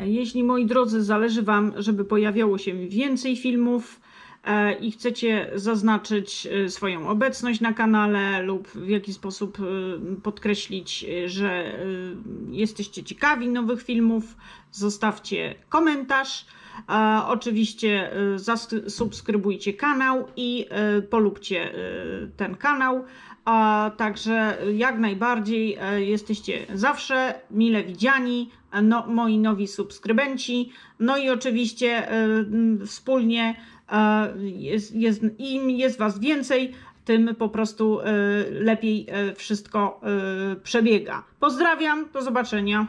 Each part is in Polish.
Jeśli moi drodzy, zależy Wam, żeby pojawiało się więcej filmów e, i chcecie zaznaczyć e, swoją obecność na kanale lub w jakiś sposób e, podkreślić, że jesteście ciekawi nowych filmów, zostawcie komentarz. Oczywiście e, zasubskrybujcie kanał i e, polubcie e, ten kanał. A także jak najbardziej jesteście zawsze mile widziani, no, moi nowi subskrybenci. No i oczywiście wspólnie jest, jest, im jest Was więcej, tym po prostu lepiej wszystko przebiega. Pozdrawiam, do zobaczenia.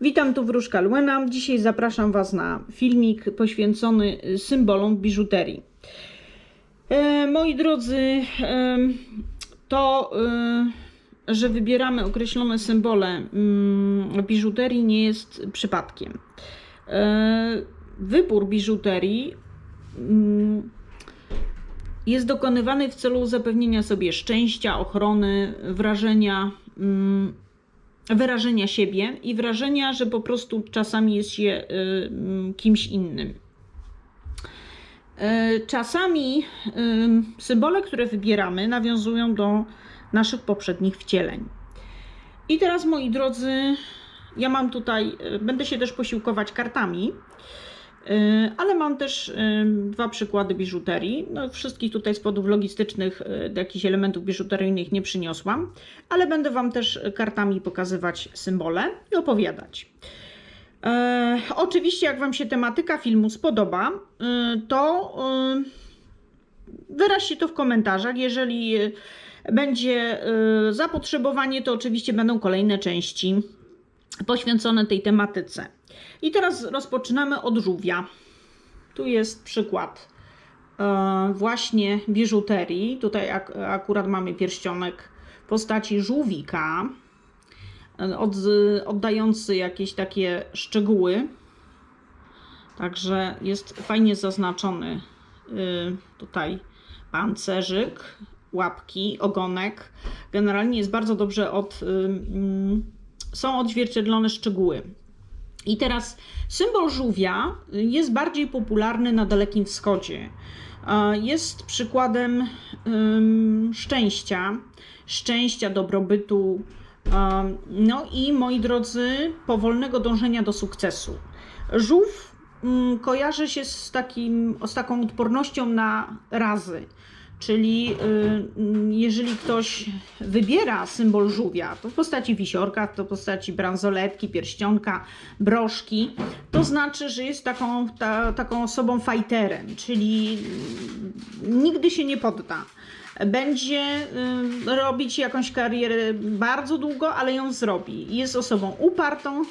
Witam tu Wróżka Luena. Dzisiaj zapraszam Was na filmik poświęcony symbolom biżuterii. E, moi drodzy, em, to, e, że wybieramy określone symbole mm, biżuterii nie jest przypadkiem. E, Wybór biżuterii mm, jest dokonywany w celu zapewnienia sobie szczęścia, ochrony, wrażenia, mm, wyrażenia siebie i wrażenia, że po prostu czasami jest się y, mm, kimś innym. E, Czasami ym, symbole, które wybieramy, nawiązują do naszych poprzednich wcieleń. I teraz, moi drodzy, ja mam tutaj, y, będę się też posiłkować kartami, y, ale mam też ym, dwa przykłady biżuterii. No, wszystkich tutaj z powodów logistycznych y, jakichś elementów biżuteryjnych nie przyniosłam, ale będę Wam też kartami pokazywać symbole i opowiadać. E, oczywiście, jak Wam się tematyka filmu spodoba, y, to y, wyraźcie to w komentarzach. Jeżeli y, będzie y, zapotrzebowanie, to oczywiście będą kolejne części poświęcone tej tematyce. I teraz rozpoczynamy od żółwia. Tu jest przykład e, właśnie biżuterii. Tutaj ak- akurat mamy pierścionek w postaci żółwika od, oddający jakieś takie szczegóły. Także jest fajnie zaznaczony y, tutaj pancerzyk, łapki, ogonek. Generalnie jest bardzo dobrze od, są odzwierciedlone szczegóły. I teraz symbol żółwia jest bardziej popularny na Dalekim Wschodzie. E, Jest przykładem ym, szczęścia, szczęścia, dobrobytu, Um, No i moi drodzy, powolnego dążenia do sukcesu. Żółw mm, kojarzy się z, takim, z taką odpornością na razy. Czyli y, jeżeli ktoś wybiera symbol żółwia, to w postaci wisiorka, to w postaci bransoletki, pierścionka, broszki, to znaczy, że jest taką, ta, taką osobą fighterem, czyli nigdy się nie podda będzie y, robić jakąś karierę bardzo długo, ale ją zrobi. Jest osobą upartą, y,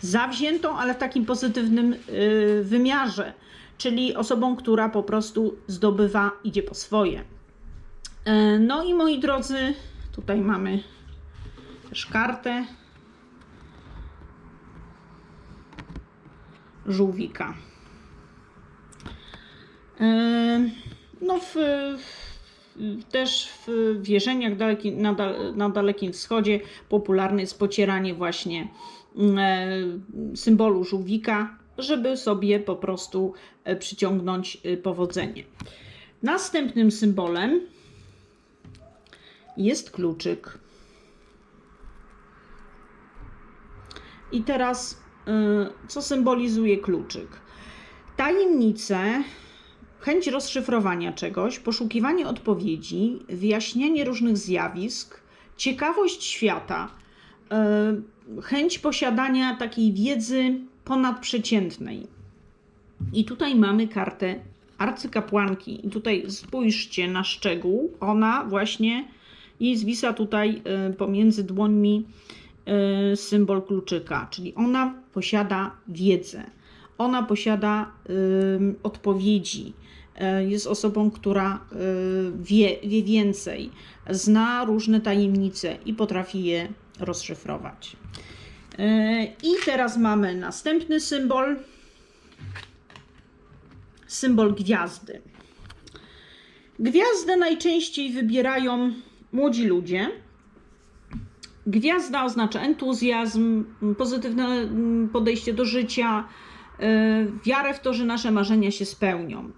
zawziętą, ale w takim pozytywnym wymiarze, czyli osobą, która po prostu zdobywa, idzie po swoje. E, No i moi drodzy, tutaj mamy też kartę żółwika. E, No w, też w wierzeniach daleki, na, na Dalekim Wschodzie popularne jest pocieranie właśnie e, symbolu żółwika, żeby sobie po prostu e, przyciągnąć e, powodzenie. Następnym symbolem jest kluczyk. I teraz, y, co symbolizuje kluczyk? Tajemnice, chęć rozszyfrowania czegoś, poszukiwanie odpowiedzi, wyjaśnianie różnych zjawisk, ciekawość świata, chęć posiadania takiej wiedzy ponadprzeciętnej. I tutaj mamy kartę arcykapłanki. I tutaj spójrzcie na szczegół. Ona właśnie jej zwisa tutaj y, pomiędzy dłońmi y, symbol kluczyka, czyli ona posiada wiedzę, ona posiada y, odpowiedzi, jest osobą, która wie, wie więcej, zna różne tajemnice i potrafi je rozszyfrować. Y, I teraz mamy następny symbol. Symbol gwiazdy. Gwiazdę najczęściej wybierają młodzi ludzie, Gwiazda oznacza entuzjazm, pozytywne mm, podejście do życia, e, wiarę w to, że nasze marzenia się spełnią.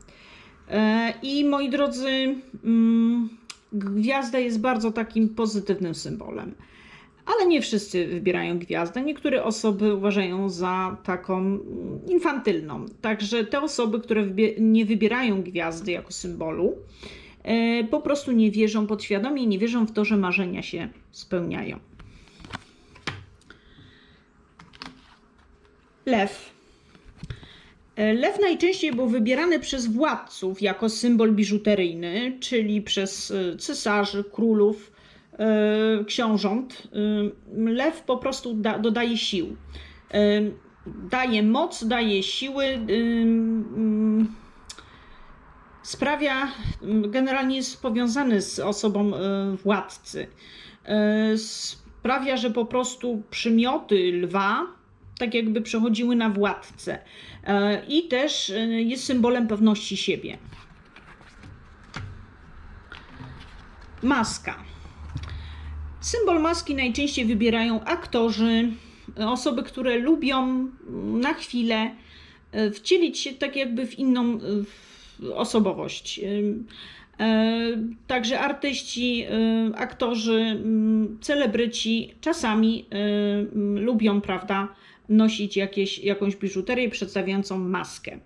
E, I moi drodzy, mm, gwiazda jest bardzo takim pozytywnym symbolem. Ale nie wszyscy wybierają gwiazdę. Niektóre osoby uważają za taką infantylną. Także te osoby, które nie wybierają gwiazdy jako symbolu, e, po prostu nie wierzą podświadomie, nie wierzą w to, że marzenia się spełniają. Lew. E, Lew najczęściej był wybierany przez władców jako symbol biżuteryjny, czyli przez e, cesarzy, królów, książąt. E, Lew po prostu da, dodaje sił. E, Daje moc, daje siły. Sprawia, generalnie jest powiązany z osobą władcy. Sprawia, że po prostu przymioty lwa tak jakby przechodziły na władcę. I też jest symbolem pewności siebie. Maska. Symbol maski najczęściej wybierają aktorzy, osoby, które lubią na chwilę e, wcielić się tak jakby w inną e, osobowość. E, Także artyści, aktorzy, mm, celebryci czasami lubią, prawda, nosić jakieś, jakąś biżuterię przedstawiającą maskę.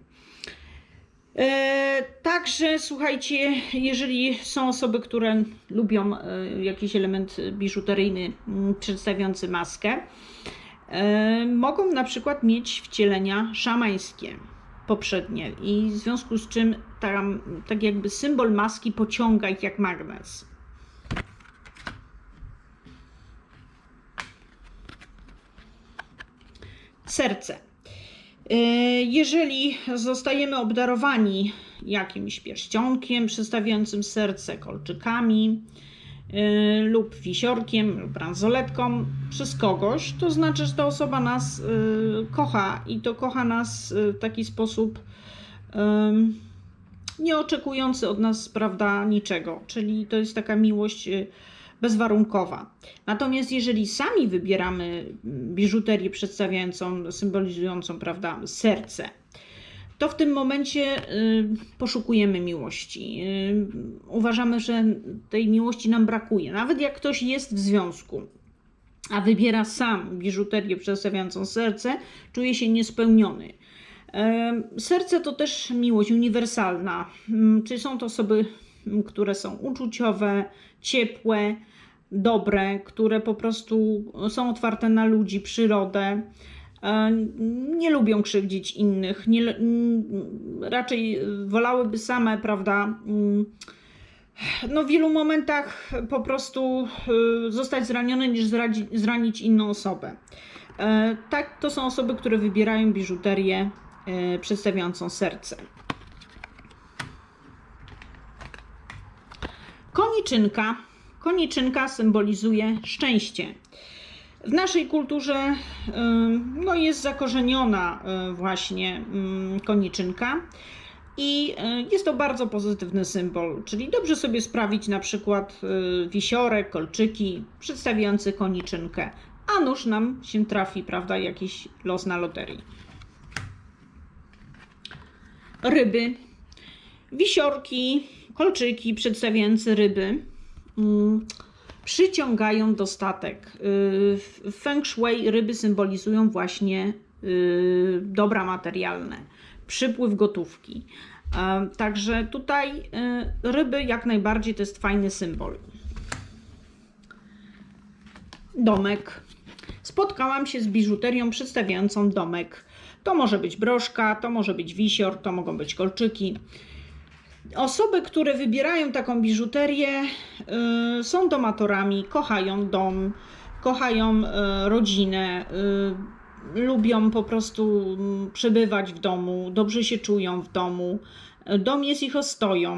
E, Także słuchajcie, jeżeli są osoby, które lubią e, jakiś element biżuteryjny mm, przedstawiający maskę, e, mogą na przykład mieć wcielenia szamańskie poprzednie i w związku z czym tam tak jakby symbol maski pociąga ich jak magnes. Serce. E, Jeżeli zostajemy obdarowani jakimś pierścionkiem przedstawiającym serce, kolczykami e, lub wisiorkiem lub bransoletką przez kogoś, to znaczy, że ta osoba nas e, kocha i to kocha nas w taki sposób em, nie oczekujący od nas, prawda, niczego. Czyli to jest taka miłość bezwarunkowa. Natomiast jeżeli sami wybieramy biżuterię przedstawiającą, symbolizującą, prawda, serce, to w tym momencie y, poszukujemy miłości. Y, uważamy, że tej miłości nam brakuje. Nawet jak ktoś jest w związku, a wybiera sam biżuterię przedstawiającą serce, czuje się niespełniony. Em, Serce to też miłość uniwersalna. Czyli są to osoby, które są uczuciowe, ciepłe, dobre, które po prostu są otwarte na ludzi, przyrodę. e, Nie lubią krzywdzić innych, nie, raczej wolałyby same, prawda, mm, no w wielu momentach po prostu y, zostać zranione niż zradzi, zranić inną osobę. E, Tak, to są osoby, które wybierają biżuterię e, przedstawiającą serce. Koniczynka. Koniczynka symbolizuje szczęście. W naszej kulturze y, no, jest zakorzeniona y, właśnie y, koniczynka. I y, jest to bardzo pozytywny symbol, czyli dobrze sobie sprawić na przykład wisiorek, kolczyki przedstawiający koniczynkę, a nuż nam się trafi, prawda, jakiś los na loterii. Ryby, wisiorki, kolczyki przedstawiające ryby mm, przyciągają dostatek. Y, W feng shui ryby symbolizują właśnie y, dobra materialne, przypływ gotówki. E, Także tutaj y, ryby jak najbardziej to jest fajny symbol. Domek. Spotkałam się z biżuterią przedstawiającą domek. To może być broszka, to może być wisior, to mogą być kolczyki. Osoby, które wybierają taką biżuterię, y, są domatorami, kochają dom, kochają y, rodzinę, y, lubią po prostu mm, przebywać w domu, dobrze się czują w domu. Dom jest ich ostoją,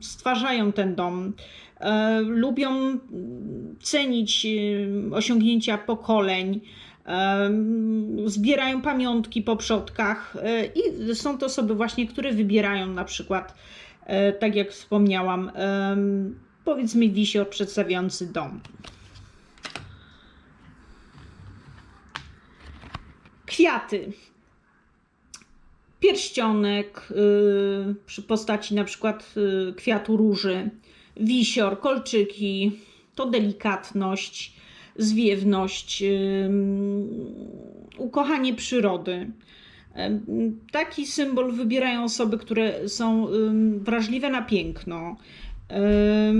stwarzają ten dom, lubią mm, cenić osiągnięcia pokoleń zbierają pamiątki po przodkach e, i są to osoby właśnie, które wybierają na przykład, e, tak jak wspomniałam, powiedzmy wisior przedstawiający dom. Kwiaty. Pierścionek y, przy postaci na przykład y, kwiatu róży, wisior, kolczyki, to delikatność, zwiewność, ukochanie przyrody. Taki symbol wybierają osoby, które są wrażliwe na piękno,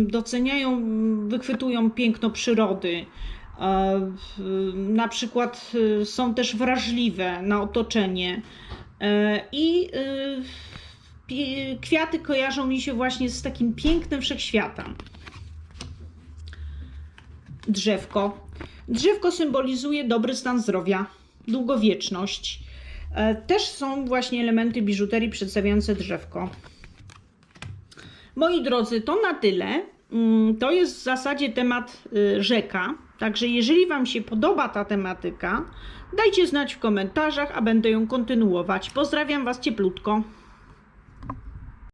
doceniają, wychwytują piękno przyrody. E, Na przykład y, są też wrażliwe na otoczenie. E, I y, kwiaty kojarzą mi się właśnie z takim pięknem wszechświata. Drzewko. Drzewko symbolizuje dobry stan zdrowia, długowieczność. E, Też są właśnie elementy biżuterii przedstawiające drzewko. Moi drodzy, to na tyle. Mm, To jest w zasadzie temat y, rzeka. Także jeżeli Wam się podoba ta tematyka, dajcie znać w komentarzach, a będę ją kontynuować. Pozdrawiam Was cieplutko.